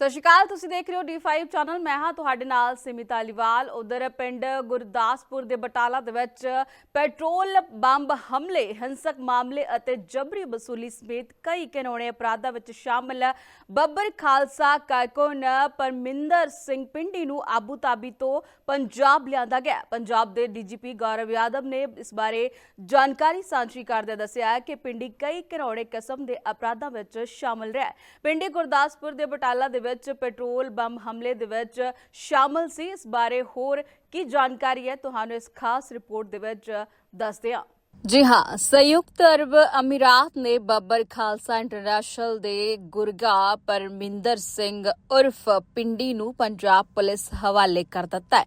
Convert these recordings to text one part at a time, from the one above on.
ਸਤਿ ਸ਼੍ਰੀ ਅਕਾਲ, ਤੁਸੀਂ ਦੇਖ ਰਹੇ ਹੋ D5 ਚੈਨਲ ਮੈਂ ਹਾਂ ਤੁਹਾਡੇ ਨਾਲ ਸਿਮਿਤ ਅਲੀਵਾਲ। ਉਧਰ ਪਿੰਡ ਗੁਰਦਾਸਪੁਰ ਦੇ ਬਟਾਲਾ ਦੇ ਵਿੱਚ ਪੈਟਰੋਲ ਬੰਬ ਹਮਲੇ, ਹਿੰਸਕ ਮਾਮਲੇ ਅਤੇ ਜਬਰੀ ਵਸੂਲੀ ਸਮੇਤ ਕਈ ਕਾਨੂੰਨੀ ਅਪਰਾਧਾਂ ਵਿੱਚ ਸ਼ਾਮਲ ਬੱਬਰ ਖਾਲਸਾ ਕਾਇਕੋਨ ਪਰਮਿੰਦਰ ਸਿੰਘ ਪਿੰਡੀ ਨੂੰ ਆਬੂ ਤਾਬੀ ਤੋਂ ਪੰਜਾਬ ਲਿਆਂਦਾ ਗਿਆ। ਪੰਜਾਬ ਦੇ ਡੀਜੀਪੀ ਗੌਰਵ ਯਾਦਵ ਨੇ ਇਸ ਬਾਰੇ ਜਾਣਕਾਰੀ ਸਾਂਝੀ ਕਰਦੇ ਦੱਸਿਆ ਕਿ ਪਿੰਡੀ ਕਈ ਕਾਨੂੰਨੀ ਕਿਸਮ ਦੇ ਅਪਰਾਧਾਂ ਵਿੱਚ ਸ਼ਾਮਲ ਰਿਹਾ ਹੈ। ਪਿੰਡੀ ਗੁਰਦਾਸਪੁਰ ਦੇ ਬਟਾਲਾ ਦੇ ਵਿੱਚ ਪੈਟਰੋਲ ਬੰਬ ਹਮਲੇ ਦੇ ਵਿੱਚ ਸ਼ਾਮਲ ਸੀ। ਇਸ ਬਾਰੇ ਹੋਰ ਕੀ ਜਾਣਕਾਰੀ ਹੈ ਤੁਹਾਨੂੰ ਇਸ ਖਾਸ ਰਿਪੋਰਟ ਦੇ ਵਿੱਚ ਦੱਸਦੇ ਹਾਂ। ਜੀ ਹਾਂ, ਸੰਯੁਕਤ ਅਰਬ ਅਮੀਰਾਤ ਨੇ ਬੱਬਰ ਖਾਲਸਾ ਇੰਟਰਨੈਸ਼ਨਲ ਦੇ ਗੁਰਗਾ ਪਰਮਿੰਦਰ ਸਿੰਘ ਉਰਫ ਪਿੰਡੀ ਨੂੰ ਪੰਜਾਬ ਪੁਲਿਸ ਹਵਾਲੇ ਕਰ ਦਿੱਤਾ ਹੈ।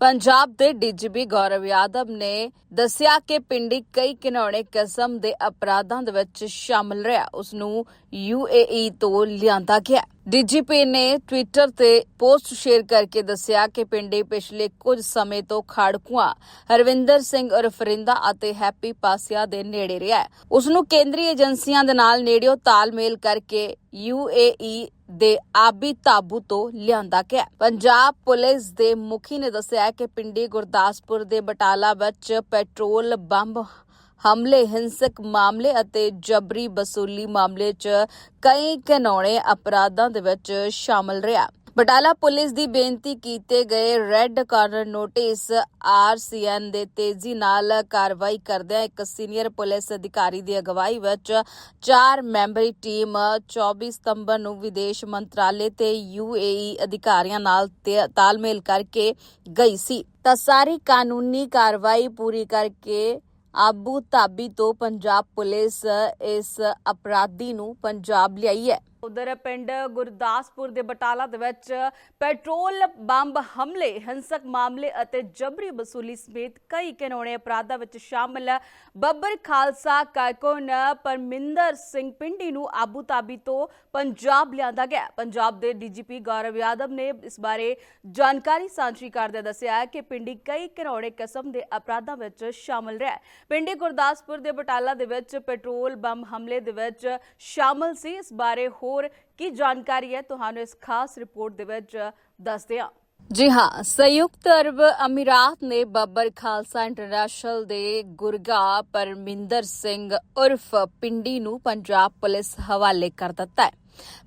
ਪੰਜਾਬ ਦੇ ਡੀਜੀਪੀ ਗੌਰਵ ਯਾਦਵ ਨੇ ਦੱਸਿਆ ਕਿ ਪਿੰਡੀ ਕਈ ਘਿਨੌਣੇ ਕਿਸਮ ਦੇ ਅਪਰਾਧਾਂ ਦੇ ਵਿੱਚ ਸ਼ਾਮਲ ਰਿਹਾ। ਉਸ ਨੂੰ ਯੂਏਈ ਤੋਂ ਲਿਆਂਦਾ ਗਿਆ। ਡੀਜੀਪੀ ਨੇ ਟਵਿੱਟਰ ਤੇ ਪੋਸਟ ਸ਼ੇਅਰ ਕਰਕੇ ਦੱਸਿਆ ਕਿ ਪਿੰਡੀ ਪਿਛਲੇ ਕੁਝ ਸਮੇਂ ਤੋਂ ਖਾੜਕੂਆਂ, ਹਰਵਿੰਦਰ ਸਿੰਘ ਉਰਫ ਰਿੰਦਾ ਅਤੇ ਹੈਪੀ ਪਾਸਿਆ ਦੇ ਨੇੜੇ ਰਿਹਾ ਹੈ। ਉਸ ਨੂੰ ਕੇਂਦਰੀ ਏਜੰਸੀਆਂ ਦੇ ਨਾਲ ਨੇੜਿਓ ਤਾਲਮੇਲ ਕਰਕੇ ਯੂਏਈ ਦੇ ਆਬੀ ਤਾਬੂ ਤੋਂ ਲਿਆਂਦਾ ਗਿਆ। ਪੰਜਾਬ ਪੁਲਿਸ ਦੇ ਮੁਖੀ ਨੇ ਦੱਸਿਆ ਕਿ ਪਿੰਡੀ ਗੁਰਦਾਸਪੁਰ ਦੇ ਬਟਾਲਾ ਵਿੱਚ ਪੈਟਰੋਲ ਬੰਬ ਹਮਲੇ, ਹਿੰਸਕ ਮਾਮਲੇ ਅਤੇ ਜਬਰੀ ਵਸੂਲੀ ਮਾਮਲੇ 'ਚ ਕਈ ਕਾਨੂੰਨੀ ਅਪਰਾਧਾਂ ਦੇ ਵਿੱਚ ਸ਼ਾਮਲ ਰਿਹਾ। ਬਟਾਲਾ ਪੁਲਿਸ ਦੀ ਬੇਨਤੀ ਕੀਤੇ ਗਏ ਰੈੱਡ ਕਾਰਨਰ ਨੋਟਿਸ ਆਰਸੀਐਨ ਦੇ ਤੇਜ਼ੀ ਨਾਲ ਕਾਰਵਾਈ ਕਰਦਿਆਂ ਇੱਕ ਸੀਨੀਅਰ ਪੁਲਿਸ ਅਧਿਕਾਰੀ ਦੀ ਅਗਵਾਈ ਵਿੱਚ ਚਾਰ ਮੈਂਬਰੀ ਟੀਮ 24 ਸਤੰਬਰ ਨੂੰ ਵਿਦੇਸ਼ ਮੰਤਰਾਲੇ ਤੇ ਯੂਏਈ ਅਧਿਕਾਰੀਆਂ ਨਾਲ ਤਾਲਮੇਲ ਕਰਕੇ ਗਈ ਸੀ। ਤਾਂ ਸਾਰੀ ਕਾਨੂੰਨੀ ਕਾਰਵਾਈ ਪੂਰੀ ਕਰਕੇ ਆਬੂ ਧਾਬੀ ਤੋਂ ਪੰਜਾਬ ਪੁਲਿਸ ਇਸ ਅਪਰਾਧੀ ਨੂੰ ਪੰਜਾਬ ਲਿਆਈ ਹੈ। ਉਧਰ ਪਿੰਡ ਗੁਰਦਾਸਪੁਰ ਦੇ ਬਟਾਲਾ ਦੇ ਵਿੱਚ ਪੈਟਰੋਲ ਬੰਬ ਹਮਲੇ, ਹਿੰਸਕ ਮਾਮਲੇ ਅਤੇ ਜਬਰੀ ਵਸੂਲੀ ਸਮੇਤ ਕਈ ਕਾਨੂੰਨੀ ਅਪਰਾਧਾਂ ਵਿੱਚ ਸ਼ਾਮਲ ਬੱਬਰ ਖਾਲਸਾ ਕਾਇਕੋਨ ਪਰਮਿੰਦਰ ਸਿੰਘ ਪਿੰਡੀ ਨੂੰ ਆਬੂ ਤਾਬੀ ਤੋਂ ਪੰਜਾਬ ਲਿਆਂਦਾ ਗਿਆ। ਪੰਜਾਬ ਦੇ ਡੀਜੀਪੀ ਗੌਰਵ ਯਾਦਵ ਨੇ ਇਸ ਬਾਰੇ ਜਾਣਕਾਰੀ ਸਾਂਝੀ ਕਰਦੇ ਦੱਸਿਆ ਕਿ ਪਿੰਡੀ ਕਈ ਕਾਨੂੰਨੀ ਕਿਸਮ ਦੇ ਅਪਰਾਧਾਂ ਵਿੱਚ ਸ਼ਾਮਲ ਰਿਹਾ। ਹੈ ਪਿੰਡੀ ਗੁਰਦਾਸਪੁਰ ਦੇ ਬਟਾਲਾ ਦੇ ਵਿੱਚ ਪੈਟਰੋਲ ਬੰਬ ਹਮਲੇ ਦੇ ਵਿੱਚ ਸ਼ਾਮਲ ਸੀ। ਇਸ ਬਾਰੇ ਹੋਰ ਕੀ ਜਾਣਕਾਰੀ ਹੈ? ਤੁਹਾਨੂੰ ਇਸ ਖਾਸ ਰਿਪੋਰਟ ਦੇ ਵਿੱਚ ਦੱਸਦੇ ਹਾਂ। ਜੀ ਹਾਂ, ਸੰਯੁਕਤ ਅਰਬ ਅਮੀਰਾਤ ਨੇ ਬੱਬਰ ਖਾਲਸਾ ਇੰਟਰਨੈਸ਼ਨਲ ਦੇ ਗੁਰਗਾ ਪਰਮਿੰਦਰ ਸਿੰਘ ਉਰਫ ਪਿੰਡੀ ਨੂੰ ਪੰਜਾਬ ਪੁਲਿਸ ਹਵਾਲੇ ਕਰ ਦਿੱਤਾ ਹੈ।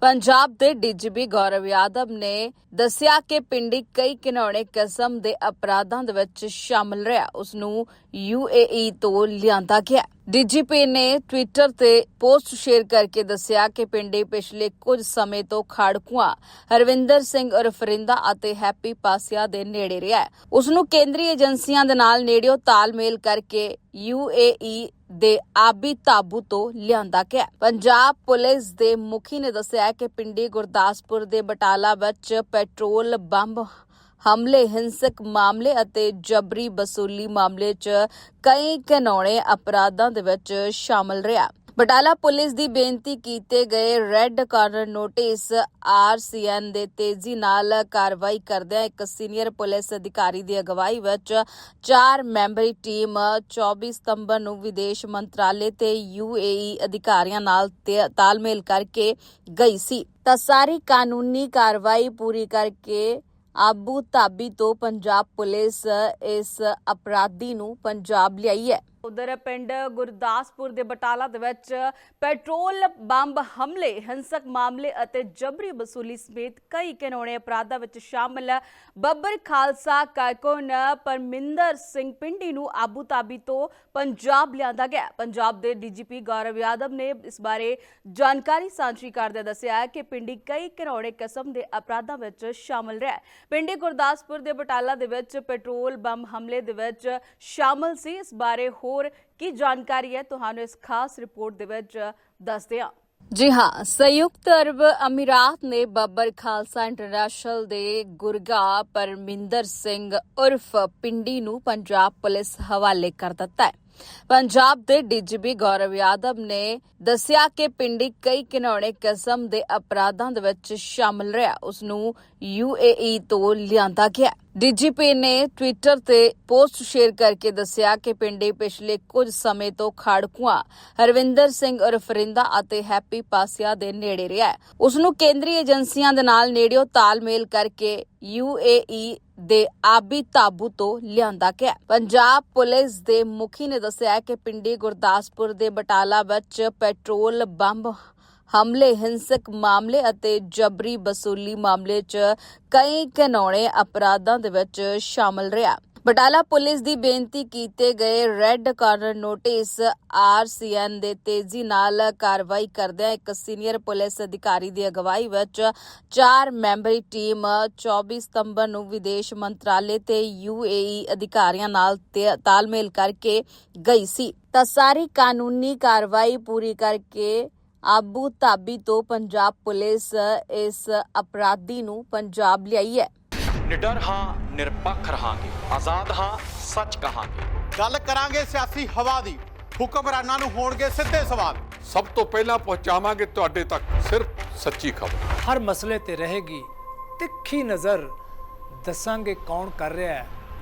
ਪੰਜਾਬ ਦੇ ਡੀਜੀਪੀ ਗੌਰਵ ਯਾਦਵ ਨੇ ਦੱਸਿਆ ਕਿ ਪਿੰਡੀ ਕਈ ਘਿਨੌਣੇ ਕਿਸਮ ਦੇ ਅਪਰਾਧਾਂ ਦੇ ਵਿੱਚ ਸ਼ਾਮਲ ਰਿਹਾ। ਉਸ ਨੂੰ ਯੂਏਈ ਤੋਂ ਲਿਆਂਦਾ ਗਿਆ। ਡੀਜੀਪੀ ਨੇ ਟਵਿੱਟਰ ਤੇ ਪੋਸਟ ਸ਼ੇਅਰ ਕਰਕੇ ਦੱਸਿਆ ਕਿ ਪਿੰਡੀ ਪਿਛਲੇ ਕੁਝ ਸਮੇਂ ਤੋਂ ਖਾੜਕੂਆਂ, ਹਰਵਿੰਦਰ ਸਿੰਘ ਉਰਫ ਰਿੰਦਾ ਅਤੇ ਹੈਪੀ ਪਾਸਿਆ ਦੇ ਨੇੜੇ ਰਿਹਾ ਹੈ। ਉਸ ਨੂੰ ਕੇਂਦਰੀ ਏਜੰਸੀਆਂ ਦੇ ਨਾਲ ਨੇੜਿਓ ਤਾਲਮੇਲ ਕਰਕੇ ਯੂਏਈ ਦੇ ਆਬੀ ਤਾਬੂ ਤੋਂ ਲਿਆਂਦਾ ਗਿਆ। ਪੰਜਾਬ ਪੁਲਿਸ ਦੇ ਮੁਖੀ ਨੇ ਦੱਸਿਆ ਕਿ ਪਿੰਡੀ ਗੁਰਦਾਸਪੁਰ ਦੇ ਬਟਾਲਾ ਵਿੱਚ ਪੈਟਰੋਲ ਬੰਬ ਹਮਲੇ, ਹਿੰਸਕ ਮਾਮਲੇ ਅਤੇ ਜਬਰੀ ਵਸੂਲੀ ਮਾਮਲੇ 'ਚ ਕਈ ਕਾਨੂੰਨੀ ਅਪਰਾਧਾਂ ਦੇ ਵਿੱਚ ਸ਼ਾਮਲ ਰਿਹਾ। ਬਟਾਲਾ ਪੁਲਿਸ ਦੀ ਬੇਨਤੀ ਕੀਤੇ ਗਏ ਰੈੱਡ ਕਾਰਨਰ ਨੋਟਿਸ ਆਰਸੀਐਨ ਦੇ ਤੇਜ਼ੀ ਨਾਲ ਕਾਰਵਾਈ ਕਰਦਿਆਂ ਇੱਕ ਸੀਨੀਅਰ ਪੁਲਿਸ ਅਧਿਕਾਰੀ ਦੀ ਅਗਵਾਈ ਵਿੱਚ ਚਾਰ ਮੈਂਬਰੀ ਟੀਮ 24 ਸਤੰਬਰ ਨੂੰ ਵਿਦੇਸ਼ ਮੰਤਰਾਲੇ ਤੇ ਯੂਏਈ ਅਧਿਕਾਰੀਆਂ ਨਾਲ ਤਾਲਮੇਲ ਕਰਕੇ ਗਈ ਸੀ। ਤਾਂ ਸਾਰੀ ਕਾਨੂੰਨੀ ਕਾਰਵਾਈ ਪੂਰੀ ਕਰਕੇ ਆਬੂ ਧਾਬੀ ਤੋਂ ਪੰਜਾਬ ਪੁਲਿਸ ਇਸ ਅਪਰਾਧੀ ਨੂੰ ਪੰਜਾਬ ਲਿਆਈ ਹੈ। ਉਧਰ ਪਿੰਡ ਗੁਰਦਾਸਪੁਰ ਦੇ ਬਟਾਲਾ ਦੇ ਵਿੱਚ ਪੈਟਰੋਲ ਬੰਬ ਹਮਲੇ, ਹਿੰਸਕ ਮਾਮਲੇ ਅਤੇ ਜਬਰੀ ਵਸੂਲੀ ਸਮੇਤ ਕਈ ਕਾਨੂੰਨੀ ਅਪਰਾਧਾਂ ਵਿੱਚ ਸ਼ਾਮਲ ਬੱਬਰ ਖਾਲਸਾ ਕਾਇਕੋਨ ਪਰਮਿੰਦਰ ਸਿੰਘ ਪਿੰਡੀ ਨੂੰ ਆਬੂ ਤਾਬੀ ਤੋਂ ਪੰਜਾਬ ਲਿਆਂਦਾ ਗਿਆ। ਪੰਜਾਬ ਦੇ ਡੀਜੀਪੀ ਗੌਰਵ ਯਾਦਵ ਨੇ ਇਸ ਬਾਰੇ ਜਾਣਕਾਰੀ ਸਾਂਝੀ ਕਰਦੇ ਦੱਸਿਆ ਕਿ ਪਿੰਡੀ ਕਈ ਕਾਨੂੰਨੀ ਕਿਸਮ ਦੇ ਅਪਰਾਧਾਂ ਵਿੱਚ ਸ਼ਾਮਲ ਰਿਹਾ ਹੈ। ਪਿੰਡੀ ਗੁਰਦਾਸਪੁਰ ਦੇ ਬਟਾਲਾ ਦੇ ਵਿੱਚ ਪੈਟਰੋਲ ਬੰਬ ਹਮਲੇ ਦੇ ਵਿੱਚ ਸ਼ਾਮਲ ਸੀ। ਇਸ ਬਾਰੇ ਹੋਰ ਕੀ ਜਾਣਕਾਰੀ ਹੈ ਤੁਹਾਨੂੰ ਇਸ ਖਾਸ ਰਿਪੋਰਟ ਦੇ ਵਿੱਚ ਦੱਸਦੇ ਹਾਂ ਜੀ ਹਾਂ, ਸੰਯੁਕਤ ਅਰਬ ਅਮੀਰਾਤ ਨੇ ਬੱਬਰ ਖਾਲਸਾ ਇੰਟਰਨੈਸ਼ਨਲ ਦੇ ਗੁਰਗਾ ਪਰਮਿੰਦਰ ਸਿੰਘ ਉਰਫ ਪਿੰਡੀ ਨੂੰ ਪੰਜਾਬ ਪੁਲਿਸ ਹਵਾਲੇ ਕਰ ਦਿੱਤਾ ਹੈ। ਪੰਜਾਬ ਦੇ ਡੀਜੀਪੀ ਗੌਰਵ ਯਾਦਵ ਨੇ ਦੱਸਿਆ ਕਿ ਪਿੰਡੀ ਕਈ ਘਿਨੌਣੇ ਕਿਸਮ ਦੇ ਅਪਰਾਧਾਂ ਦੇ ਵਿੱਚ ਸ਼ਾਮਲ ਰਿਹਾ ਉਸ ਨੂੰ ਯੂਏਈ ਤੋਂ ਲਿਆਂਦਾ ਗਿਆ ਡੀਜੀਪੀ ਨੇ ਟਵਿੱਟਰ ਤੇ ਪੋਸਟ ਸ਼ੇਅਰ ਕਰਕੇ ਦੱਸਿਆ ਕਿ ਪਿੰਡੇ ਪਿਛਲੇ ਕੁਝ ਸਮੇਂ ਤੋਂ ਖਾੜਕੂਆਂ, ਹਰਵਿੰਦਰ ਸਿੰਘ ਉਰਫ ਅਤੇ ਹੈਪੀ ਪਾਸਿਆ ਦੇ ਨੇੜੇ ਰਿਹਾ ਹੈ। ਉਸ ਨੂੰ ਕੇਂਦਰੀ ਏਜੰਸੀਆਂ ਦੇ ਨਾਲ ਨੇੜਿਓ ਤਾਲਮੇਲ ਕਰਕੇ ਯੂਏਈ ਦੇ ਆਬੀ ਤਾਬੂ ਤੋਂ ਲਿਆਂਦਾ ਗਿਆ ਪੰਜਾਬ ਪੁਲਿਸ ਦੇ ਮੁਖੀ ਨੇ ਦੱਸਿਆ ਕਿ ਪਿੰਡੀ ਗੁਰਦਾਸਪੁਰ ਦੇ ਬਟਾਲਾ ਵਿੱਚ ਪੈਟਰੋਲ ਬੰਬ ਹਮਲੇ, ਹਿੰਸਕ ਮਾਮਲੇ ਅਤੇ ਜਬਰੀ ਵਸੂਲੀ ਮਾਮਲੇ 'ਚ ਕਈ ਘਿਨੌਣੇ ਅਪਰਾਧਾਂ ਦੇ ਵਿੱਚ ਸ਼ਾਮਲ ਰਿਹਾ। ਬਟਾਲਾ ਪੁਲਿਸ ਦੀ ਬੇਨਤੀ ਕੀਤੇ ਗਏ ਰੈੱਡ ਕਾਰਨਰ ਨੋਟਿਸ ਆਰਸੀਐਨ ਦੇ ਤੇਜ਼ੀ ਨਾਲ ਕਾਰਵਾਈ ਕਰਦਿਆਂ ਇੱਕ ਸੀਨੀਅਰ ਪੁਲਿਸ ਅਧਿਕਾਰੀ ਦੀ ਅਗਵਾਈ ਵਿੱਚ ਚਾਰ ਮੈਂਬਰੀ ਟੀਮ 24 ਸਤੰਬਰ ਨੂੰ ਵਿਦੇਸ਼ ਮੰਤਰਾਲੇ ਤੇ ਯੂਏਈ ਅਧਿਕਾਰੀਆਂ ਨਾਲ ਤਾਲਮੇਲ ਕਰਕੇ ਗਈ ਸੀ। ਤਾਂ ਸਾਰੀ ਕਾਨੂੰਨੀ ਕਾਰਵਾਈ ਪੂਰੀ ਕਰਕੇ ਆਬੂ ਧਾਬੀ ਤੋਂ ਪੰਜਾਬ ਪੁਲਿਸ ਇਸ ਅਪਰਾਧੀ ਨੂੰ ਪੰਜਾਬ ਲਿਆਈ ਹੈ। ਨਿਡਰ ਹਾਂ ਨਿਰਪੱਖ ਰਹਾਂਗੇ। ਆਜ਼ਾਦ ਹਾਂ ਸੱਚ ਕਹਾਂਗੇ। ਗੱਲ ਕਰਾਂਗੇ ਸਿਆਸੀ ਹਵਾ ਦੀ। ਹੁਕਮਰਾਨਾਂ ਨੂੰ ਹੋਣਗੇ ਸਿੱਧੇ ਸਵਾਲ। ਸਭ ਤੋਂ ਪਹਿਲਾਂ ਪਹੁੰਚਾਵਾਂਗੇ ਤੁਹਾਡੇ ਤੱਕ ਸਿਰਫ ਸੱਚੀ ਖਬਰ। ਹਰ ਮਸਲੇ ਤੇ ਰਹੇਗੀ ਤਿੱਖੀ ਨਜ਼ਰ। ਦੱਸਾਂਗੇ ਕੌਣ ਕਰ ਰਿਹਾ ਹੈ।